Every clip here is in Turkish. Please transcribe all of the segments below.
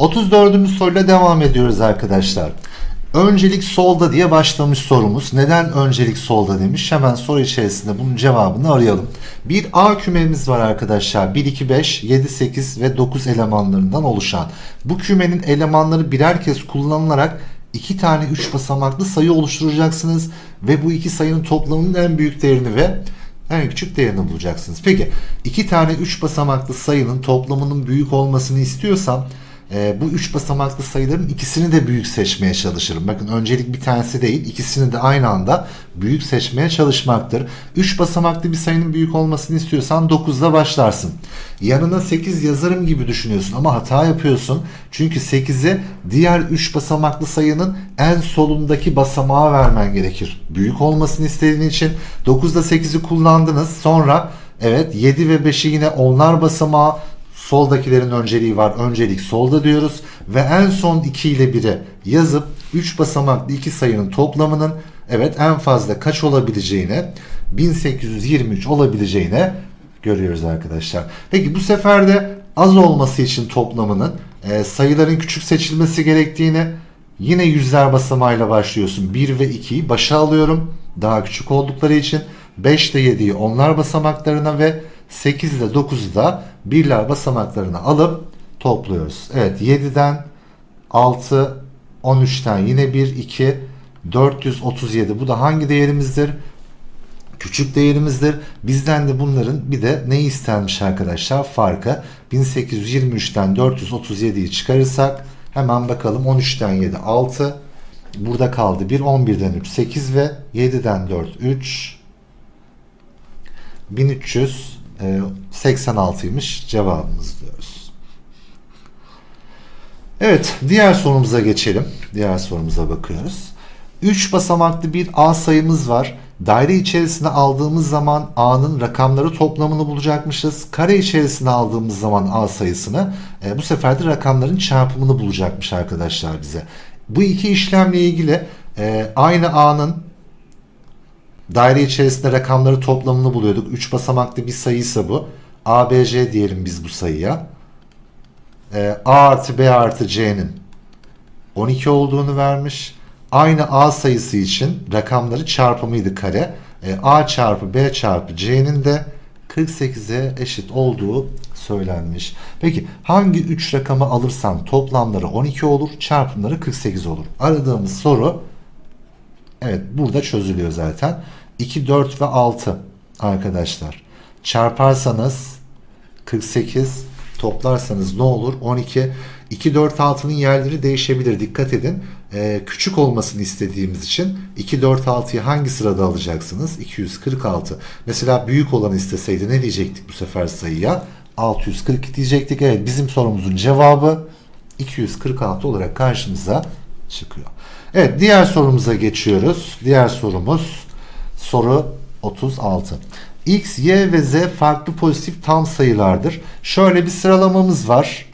34. soruyla devam ediyoruz arkadaşlar. Öncelik solda diye başlamış sorumuz. Neden öncelik solda demiş? Hemen soru içerisinde bunun cevabını arayalım. Bir A kümemiz var arkadaşlar. 1, 2, 5, 7, 8 ve 9 elemanlarından oluşan. Bu kümenin elemanları birer kez kullanılarak iki tane 3 basamaklı sayı oluşturacaksınız. Ve bu iki sayının toplamının en büyük değerini ve en küçük değerini bulacaksınız. Peki iki tane 3 basamaklı sayının toplamının büyük olmasını istiyorsam e, bu 3 basamaklı sayıların ikisini de büyük seçmeye çalışırım. Bakın öncelik bir tanesi değil ikisini de aynı anda büyük seçmeye çalışmaktır. 3 basamaklı bir sayının büyük olmasını istiyorsan 9'da başlarsın. Yanına 8 yazarım gibi düşünüyorsun ama hata yapıyorsun. Çünkü 8'i diğer 3 basamaklı sayının en solundaki basamağa vermen gerekir. Büyük olmasını istediğin için 9'da 8'i kullandınız. Sonra evet 7 ve 5'i yine onlar basamağı soldakilerin önceliği var. Öncelik solda diyoruz ve en son 2 ile 1'i yazıp 3 basamaklı iki sayının toplamının evet en fazla kaç olabileceğine 1823 olabileceğine görüyoruz arkadaşlar. Peki bu sefer de az olması için toplamının e, sayıların küçük seçilmesi gerektiğini yine yüzler basamağıyla başlıyorsun. 1 ve 2'yi başa alıyorum. Daha küçük oldukları için 5 ile 7'yi onlar basamaklarına ve 8 ile 9'u da birler basamaklarına alıp topluyoruz. Evet 7'den 6 13'ten yine 1 2 437 bu da hangi değerimizdir? Küçük değerimizdir. Bizden de bunların bir de ne istenmiş arkadaşlar? Farkı 1823'ten 437'yi çıkarırsak hemen bakalım 13'ten 7 6 burada kaldı 1 11'den 3 8 ve 7'den 4 3 1386'ymış cevabımız diyoruz. Evet diğer sorumuza geçelim. Diğer sorumuza bakıyoruz. 3 basamaklı bir A sayımız var. Daire içerisine aldığımız zaman A'nın rakamları toplamını bulacakmışız. Kare içerisine aldığımız zaman A sayısını e, bu sefer de rakamların çarpımını bulacakmış arkadaşlar bize. Bu iki işlemle ilgili e, aynı A'nın daire içerisinde rakamları toplamını buluyorduk. 3 basamaklı bir sayıysa bu. ABC diyelim biz bu sayıya. E, A artı B artı C'nin 12 olduğunu vermiş. Aynı A sayısı için rakamları çarpımıydı kare. E, A çarpı B çarpı C'nin de 48'e eşit olduğu söylenmiş. Peki hangi 3 rakamı alırsam toplamları 12 olur, çarpımları 48 olur. Aradığımız soru evet burada çözülüyor zaten. 2, 4 ve 6 arkadaşlar. Çarparsanız 48 toplarsanız ne olur? 12. 2, 4, 6'nın yerleri değişebilir. Dikkat edin. Ee, küçük olmasını istediğimiz için 2, 4, 6'yı hangi sırada alacaksınız? 246. Mesela büyük olanı isteseydi ne diyecektik bu sefer sayıya? 642 diyecektik. Evet bizim sorumuzun cevabı 246 olarak karşımıza çıkıyor. Evet diğer sorumuza geçiyoruz. Diğer sorumuz soru 36. X, Y ve Z farklı pozitif tam sayılardır. Şöyle bir sıralamamız var.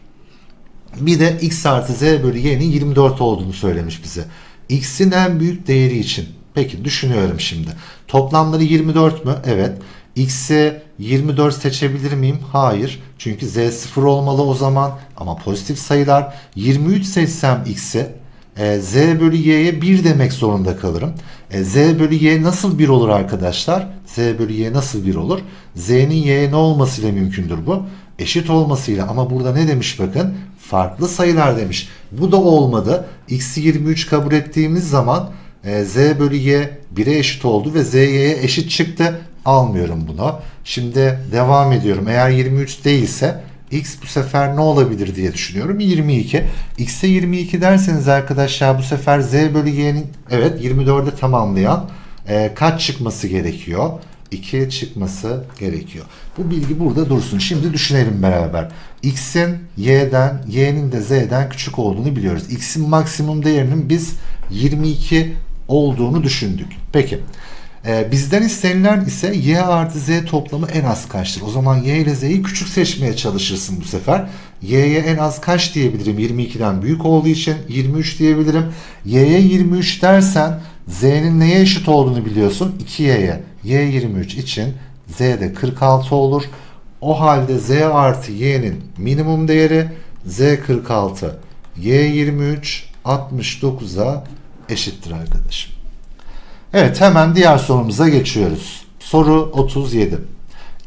Bir de X artı Z bölü Y'nin 24 olduğunu söylemiş bize. X'in en büyük değeri için. Peki düşünüyorum şimdi. Toplamları 24 mü? Evet. X'e 24 seçebilir miyim? Hayır. Çünkü Z 0 olmalı o zaman. Ama pozitif sayılar. 23 seçsem X'e e, Z bölü Y'ye 1 demek zorunda kalırım. E, Z bölü Y nasıl 1 olur arkadaşlar? Z bölü Y nasıl 1 olur? Z'nin Y'ye ne olmasıyla mümkündür bu? Eşit olmasıyla ama burada ne demiş bakın? Farklı sayılar demiş. Bu da olmadı. X'i 23 kabul ettiğimiz zaman e, Z bölü Y 1'e eşit oldu ve Z Y'ye eşit çıktı. Almıyorum bunu. Şimdi devam ediyorum. Eğer 23 değilse X bu sefer ne olabilir diye düşünüyorum. 22. X'e 22 derseniz arkadaşlar bu sefer Z bölü Y'nin evet 24'e tamamlayan e, kaç çıkması gerekiyor? 2 çıkması gerekiyor. Bu bilgi burada dursun. Şimdi düşünelim beraber. X'in Y'den, Y'nin de Z'den küçük olduğunu biliyoruz. X'in maksimum değerinin biz 22 olduğunu düşündük. Peki. Ee, bizden istenilen ise y artı z toplamı en az kaçtır? O zaman y ile z'yi küçük seçmeye çalışırsın bu sefer. y'ye en az kaç diyebilirim? 22'den büyük olduğu için 23 diyebilirim. y'ye 23 dersen z'nin neye eşit olduğunu biliyorsun. 2y'ye. y 23 için z de 46 olur. O halde z artı y'nin minimum değeri z 46 y 23 69'a eşittir arkadaşım. Evet hemen diğer sorumuza geçiyoruz. Soru 37.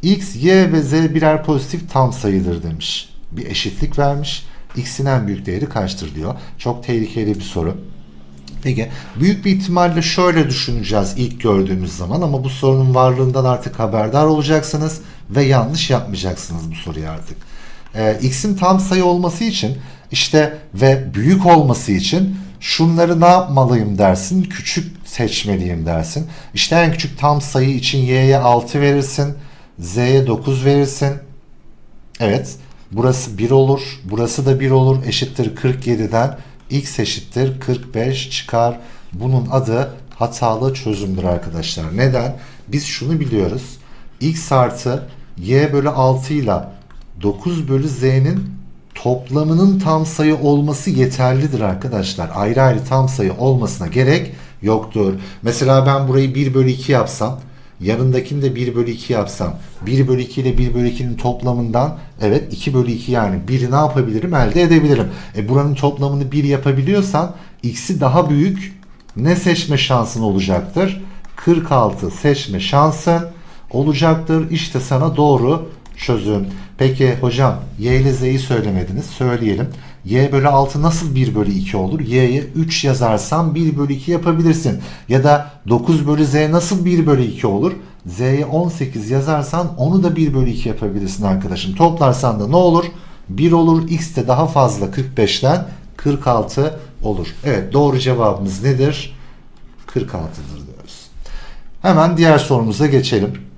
X, Y ve Z birer pozitif tam sayıdır demiş. Bir eşitlik vermiş. X'in en büyük değeri kaçtır diyor. Çok tehlikeli bir soru. Peki büyük bir ihtimalle şöyle düşüneceğiz ilk gördüğümüz zaman ama bu sorunun varlığından artık haberdar olacaksınız ve yanlış yapmayacaksınız bu soruyu artık. Ee, X'in tam sayı olması için işte ve büyük olması için şunları ne yapmalıyım dersin küçük seçmeliyim dersin. İşte en küçük tam sayı için Y'ye 6 verirsin Z'ye 9 verirsin. Evet burası 1 olur burası da 1 olur eşittir 47'den x eşittir 45 çıkar. Bunun adı hatalı çözümdür arkadaşlar. Neden? Biz şunu biliyoruz. x artı y bölü 6 ile 9 bölü z'nin toplamının tam sayı olması yeterlidir arkadaşlar. Ayrı ayrı tam sayı olmasına gerek yoktur. Mesela ben burayı 1 bölü 2 yapsam yanındakini de 1 bölü 2 yapsam 1 bölü 2 ile 1 bölü 2'nin toplamından evet 2 bölü 2 yani 1'i ne yapabilirim elde edebilirim. E buranın toplamını 1 yapabiliyorsan x'i daha büyük ne seçme şansın olacaktır? 46 seçme şansın olacaktır. İşte sana doğru çözüm. Peki hocam y ile z'yi söylemediniz. Söyleyelim. y bölü 6 nasıl 1 bölü 2 olur? y'ye 3 yazarsam 1 bölü 2 yapabilirsin. Ya da 9 bölü z nasıl 1 bölü 2 olur? z'ye 18 yazarsan onu da 1 bölü 2 yapabilirsin arkadaşım. Toplarsan da ne olur? 1 olur. x de daha fazla 45'ten 46 olur. Evet doğru cevabımız nedir? 46'dır diyoruz. Hemen diğer sorumuza geçelim.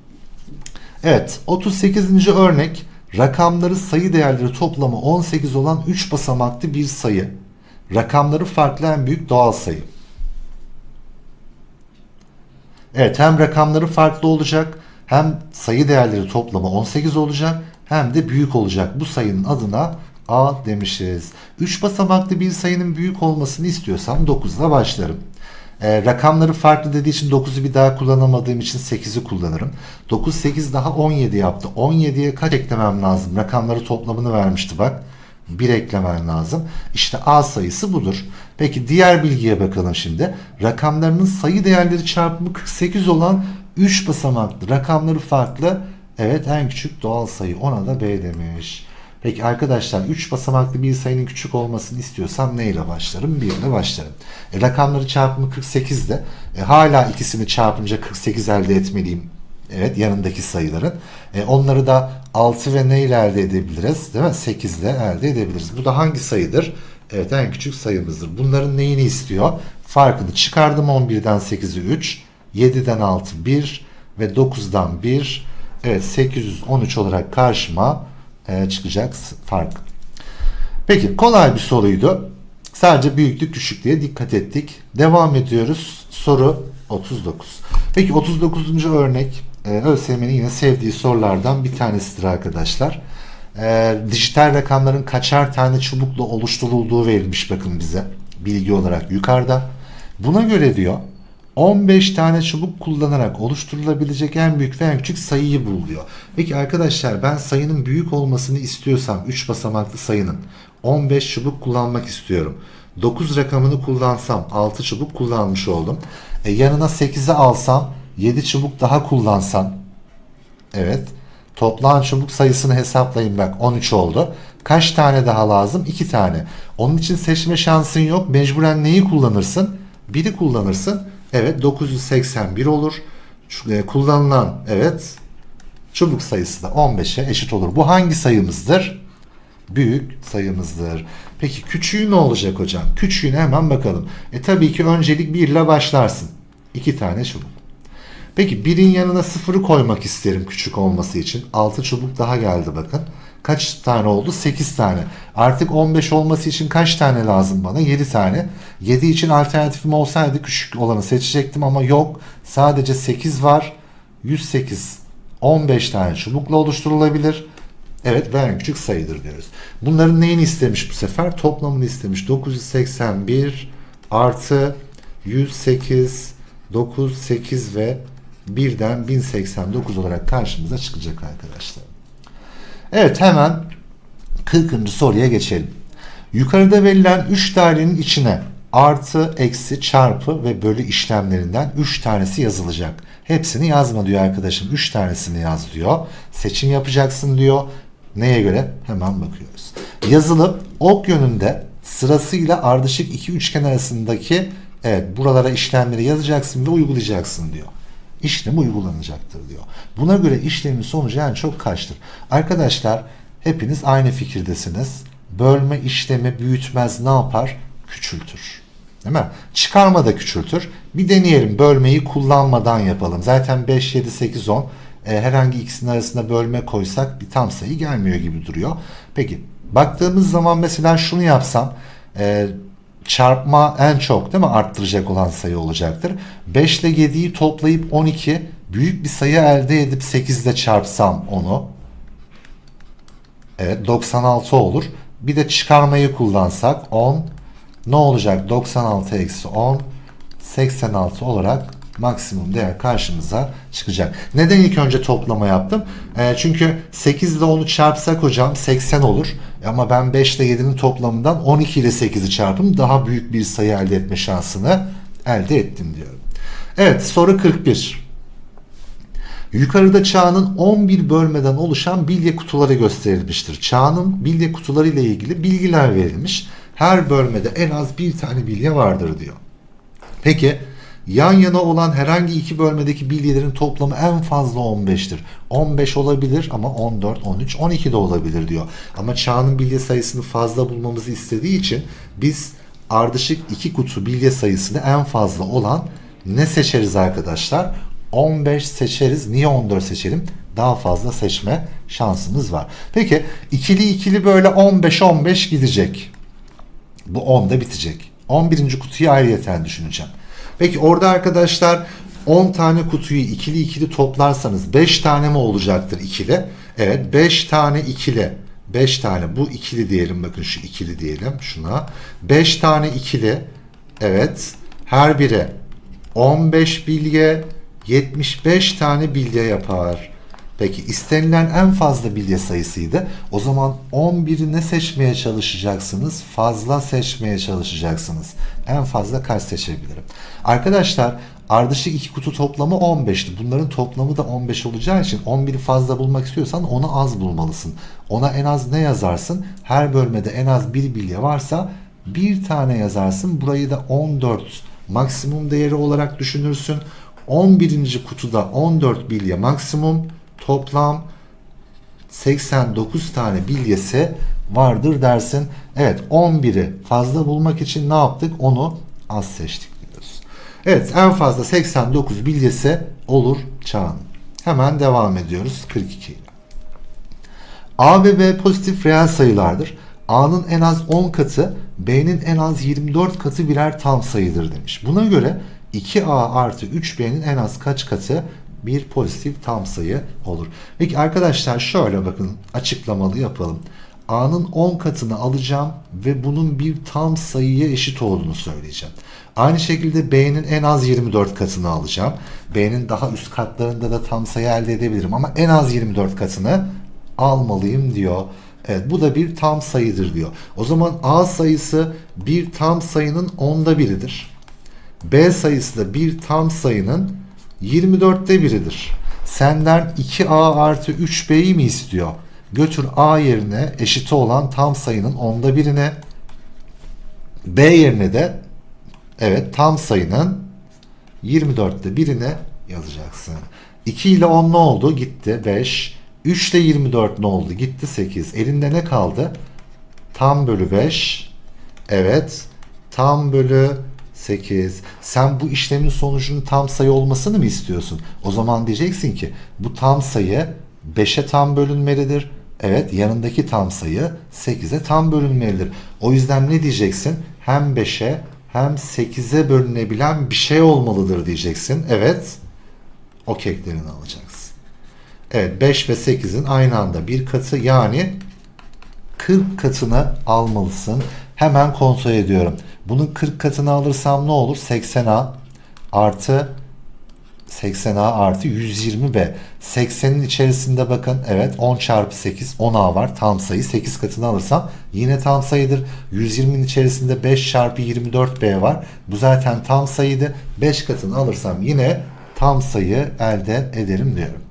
Evet 38. örnek rakamları sayı değerleri toplamı 18 olan 3 basamaklı bir sayı. Rakamları farklı en büyük doğal sayı. Evet hem rakamları farklı olacak hem sayı değerleri toplamı 18 olacak hem de büyük olacak. Bu sayının adına A demişiz. 3 basamaklı bir sayının büyük olmasını istiyorsam 9 ile başlarım. E, rakamları farklı dediği için 9'u bir daha kullanamadığım için 8'i kullanırım. 9 8 daha 17 yaptı. 17'ye kaç eklemem lazım? Rakamları toplamını vermişti bak. 1 eklemen lazım. İşte A sayısı budur. Peki diğer bilgiye bakalım şimdi. Rakamlarının sayı değerleri çarpımı 48 olan 3 basamaklı rakamları farklı. Evet en küçük doğal sayı ona da B demiş. Peki arkadaşlar 3 basamaklı bir sayının küçük olmasını istiyorsam ne ile başlarım? 1 ile başlarım. E, rakamları çarpımı 48 de e, hala ikisini çarpınca 48 elde etmeliyim. Evet yanındaki sayıların. E, onları da 6 ve ne ile elde edebiliriz? Değil mi? 8 ile elde edebiliriz. Bu da hangi sayıdır? Evet en küçük sayımızdır. Bunların neyini istiyor? Farkını çıkardım 11'den 8'i 3, 7'den 6 1 ve 9'dan 1. Evet 813 olarak karşıma e, çıkacak fark. Peki kolay bir soruydu. Sadece büyüklük küçüklüğe dikkat ettik. Devam ediyoruz. Soru 39. Peki 39. örnek e, ÖSYM'nin yine sevdiği sorulardan bir tanesidir arkadaşlar. E, dijital rakamların kaçar tane çubukla oluşturulduğu verilmiş bakın bize. Bilgi olarak yukarıda. Buna göre diyor 15 tane çubuk kullanarak oluşturulabilecek en büyük ve en küçük sayıyı bul diyor. Peki arkadaşlar ben sayının büyük olmasını istiyorsam 3 basamaklı sayının 15 çubuk kullanmak istiyorum. 9 rakamını kullansam 6 çubuk kullanmış oldum. E, yanına 8'i alsam 7 çubuk daha kullansam evet toplam çubuk sayısını hesaplayın bak 13 oldu. Kaç tane daha lazım? 2 tane. Onun için seçme şansın yok. Mecburen neyi kullanırsın? 1'i kullanırsın. Evet 981 olur. E, kullanılan evet çubuk sayısı da 15'e eşit olur. Bu hangi sayımızdır? Büyük sayımızdır. Peki küçüğü ne olacak hocam? Küçüğüne hemen bakalım. E tabii ki öncelik 1 ile başlarsın. 2 tane çubuk. Peki 1'in yanına 0'ı koymak isterim küçük olması için. 6 çubuk daha geldi bakın. Kaç tane oldu? 8 tane. Artık 15 olması için kaç tane lazım bana? 7 tane. 7 için alternatifim olsaydı küçük olanı seçecektim ama yok. Sadece 8 var. 108 15 tane çubukla oluşturulabilir. Evet ve en küçük sayıdır diyoruz. Bunların neyini istemiş bu sefer? Toplamını istemiş. 981 artı 108 9, 8 ve 1'den 1089 olarak karşımıza çıkacak arkadaşlar. Evet hemen 40. soruya geçelim. Yukarıda verilen 3 dairenin içine artı, eksi, çarpı ve bölü işlemlerinden 3 tanesi yazılacak. Hepsini yazma diyor arkadaşım. 3 tanesini yaz diyor. Seçim yapacaksın diyor. Neye göre? Hemen bakıyoruz. Yazılıp ok yönünde sırasıyla ardışık iki üçgen arasındaki evet buralara işlemleri yazacaksın ve uygulayacaksın diyor. İşlem uygulanacaktır diyor. Buna göre işlemin sonucu en çok kaçtır? Arkadaşlar hepiniz aynı fikirdesiniz. Bölme işlemi büyütmez ne yapar? Küçültür. Değil mi? Çıkarma da küçültür. Bir deneyelim. Bölmeyi kullanmadan yapalım. Zaten 5, 7, 8, 10 e, herhangi ikisinin arasında bölme koysak bir tam sayı gelmiyor gibi duruyor. Peki baktığımız zaman mesela şunu yapsam e, çarpma en çok değil mi arttıracak olan sayı olacaktır. 5 ile 7'yi toplayıp 12 büyük bir sayı elde edip 8 ile çarpsam onu evet 96 olur. Bir de çıkarmayı kullansak 10 ne olacak? 96 eksi 10 86 olarak maksimum değer karşımıza çıkacak. Neden ilk önce toplama yaptım? E, çünkü 8 ile 10'u çarpsak hocam 80 olur. Ama ben 5 ile 7'nin toplamından 12 ile 8'i çarpım daha büyük bir sayı elde etme şansını elde ettim diyorum. Evet soru 41. Yukarıda çağının 11 bölmeden oluşan bilye kutuları gösterilmiştir. Çağının bilye kutuları ile ilgili bilgiler verilmiş. Her bölmede en az bir tane bilye vardır diyor. Peki yan yana olan herhangi iki bölmedeki bilyelerin toplamı en fazla 15'tir. 15 olabilir ama 14, 13, 12 de olabilir diyor. Ama çağının bilye sayısını fazla bulmamızı istediği için biz ardışık iki kutu bilye sayısını en fazla olan ne seçeriz arkadaşlar? 15 seçeriz. Niye 14 seçelim? Daha fazla seçme şansımız var. Peki ikili ikili böyle 15-15 gidecek. Bu 10'da bitecek. 11. kutuyu ayrıyeten düşüneceğim. Peki orada arkadaşlar 10 tane kutuyu ikili ikili toplarsanız 5 tane mi olacaktır ikili? Evet 5 tane ikili. 5 tane bu ikili diyelim bakın şu ikili diyelim şuna. 5 tane ikili. Evet her biri 15 bilye 75 tane bilye yapar. Peki istenilen en fazla bilye sayısıydı. O zaman 11'i ne seçmeye çalışacaksınız? Fazla seçmeye çalışacaksınız. En fazla kaç seçebilirim? Arkadaşlar ardışık iki kutu toplamı 15'ti. Bunların toplamı da 15 olacağı için 11'i fazla bulmak istiyorsan onu az bulmalısın. Ona en az ne yazarsın? Her bölmede en az bir bilye varsa bir tane yazarsın. Burayı da 14 maksimum değeri olarak düşünürsün. 11. kutuda 14 bilye maksimum toplam 89 tane bilyesi vardır dersin. Evet 11'i fazla bulmak için ne yaptık? Onu az seçtik diyoruz. Evet en fazla 89 bilyesi olur çağın. Hemen devam ediyoruz 42 ile. A ve B pozitif reel sayılardır. A'nın en az 10 katı, B'nin en az 24 katı birer tam sayıdır demiş. Buna göre 2A artı 3B'nin en az kaç katı bir pozitif tam sayı olur. Peki arkadaşlar şöyle bakın açıklamalı yapalım. A'nın 10 katını alacağım ve bunun bir tam sayıya eşit olduğunu söyleyeceğim. Aynı şekilde B'nin en az 24 katını alacağım. B'nin daha üst katlarında da tam sayı elde edebilirim ama en az 24 katını almalıyım diyor. Evet bu da bir tam sayıdır diyor. O zaman A sayısı bir tam sayının onda biridir. B sayısı da bir tam sayının 24'te biridir. Senden 2A artı 3B'yi mi istiyor? Götür A yerine eşiti olan tam sayının onda birine B yerine de evet tam sayının 24'te birine yazacaksın. 2 ile 10 ne oldu? Gitti 5. 3 ile 24 ne oldu? Gitti 8. Elinde ne kaldı? Tam bölü 5. Evet. Tam bölü 8. Sen bu işlemin sonucunun tam sayı olmasını mı istiyorsun? O zaman diyeceksin ki bu tam sayı 5'e tam bölünmelidir. Evet yanındaki tam sayı 8'e tam bölünmelidir. O yüzden ne diyeceksin? Hem 5'e hem 8'e bölünebilen bir şey olmalıdır diyeceksin. Evet o keklerini alacaksın. Evet 5 ve 8'in aynı anda bir katı yani 40 katını almalısın. Hemen kontrol ediyorum. Bunun 40 katını alırsam ne olur? 80A artı 80A artı 120B. 80'in içerisinde bakın evet 10 çarpı 8 10A var tam sayı 8 katını alırsam yine tam sayıdır. 120'nin içerisinde 5 çarpı 24B var. Bu zaten tam sayıydı. 5 katını alırsam yine tam sayı elde ederim diyorum.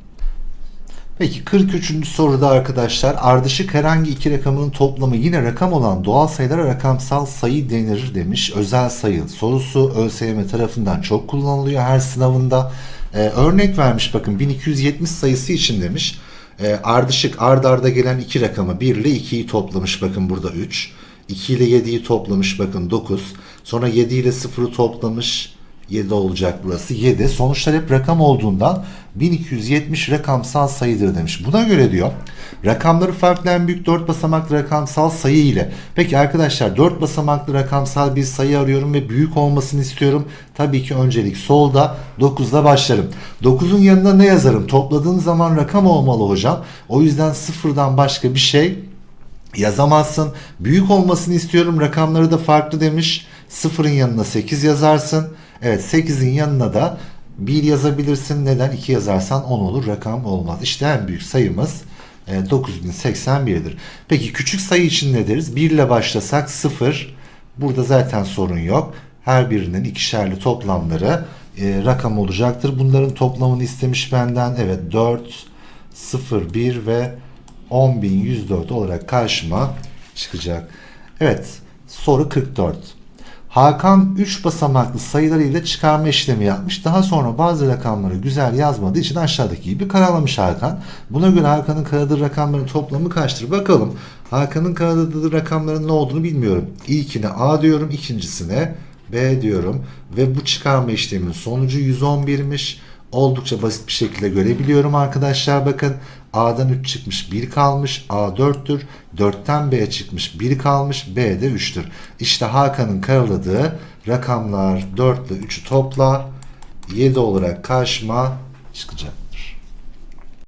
Peki 43. soruda arkadaşlar ardışık herhangi iki rakamının toplamı yine rakam olan doğal sayılara rakamsal sayı denir demiş. Özel sayı sorusu ÖSYM tarafından çok kullanılıyor her sınavında. Ee, örnek vermiş bakın 1270 sayısı için demiş. Ee, ardışık ard arda gelen iki rakamı 1 ile 2'yi toplamış bakın burada 3. 2 ile 7'yi toplamış bakın 9. Sonra 7 ile 0'ı toplamış 7 olacak burası. 7. Sonuçlar hep rakam olduğundan 1270 rakamsal sayıdır demiş. Buna göre diyor rakamları farklı büyük 4 basamaklı rakamsal sayı ile. Peki arkadaşlar 4 basamaklı rakamsal bir sayı arıyorum ve büyük olmasını istiyorum. Tabii ki öncelik solda 9'da başlarım. 9'un yanına ne yazarım? Topladığın zaman rakam olmalı hocam. O yüzden sıfırdan başka bir şey yazamazsın. Büyük olmasını istiyorum. Rakamları da farklı demiş. Sıfırın yanına 8 yazarsın. Evet 8'in yanına da 1 yazabilirsin. Neden? 2 yazarsan 10 olur. Rakam olmaz. İşte en büyük sayımız e, 9081'dir. Peki küçük sayı için ne deriz? 1 ile başlasak 0. Burada zaten sorun yok. Her birinin ikişerli toplamları e, rakam olacaktır. Bunların toplamını istemiş benden. Evet 4, 0, 1 ve 10.104 olarak karşıma çıkacak. Evet soru 44. Hakan 3 basamaklı sayılarıyla çıkarma işlemi yapmış. Daha sonra bazı rakamları güzel yazmadığı için aşağıdaki gibi karalamış Hakan. Buna göre Hakan'ın karadığı rakamların toplamı kaçtır? Bakalım. Hakan'ın karadığı rakamların ne olduğunu bilmiyorum. İlkine A diyorum, ikincisine B diyorum. Ve bu çıkarma işleminin sonucu 111'miş. Oldukça basit bir şekilde görebiliyorum arkadaşlar. Bakın A'dan 3 çıkmış 1 kalmış. A 4'tür. 4'ten B çıkmış 1 kalmış. B de 3'tür. İşte Hakan'ın karaladığı rakamlar 4 ile 3'ü topla 7 olarak karşıma çıkacak.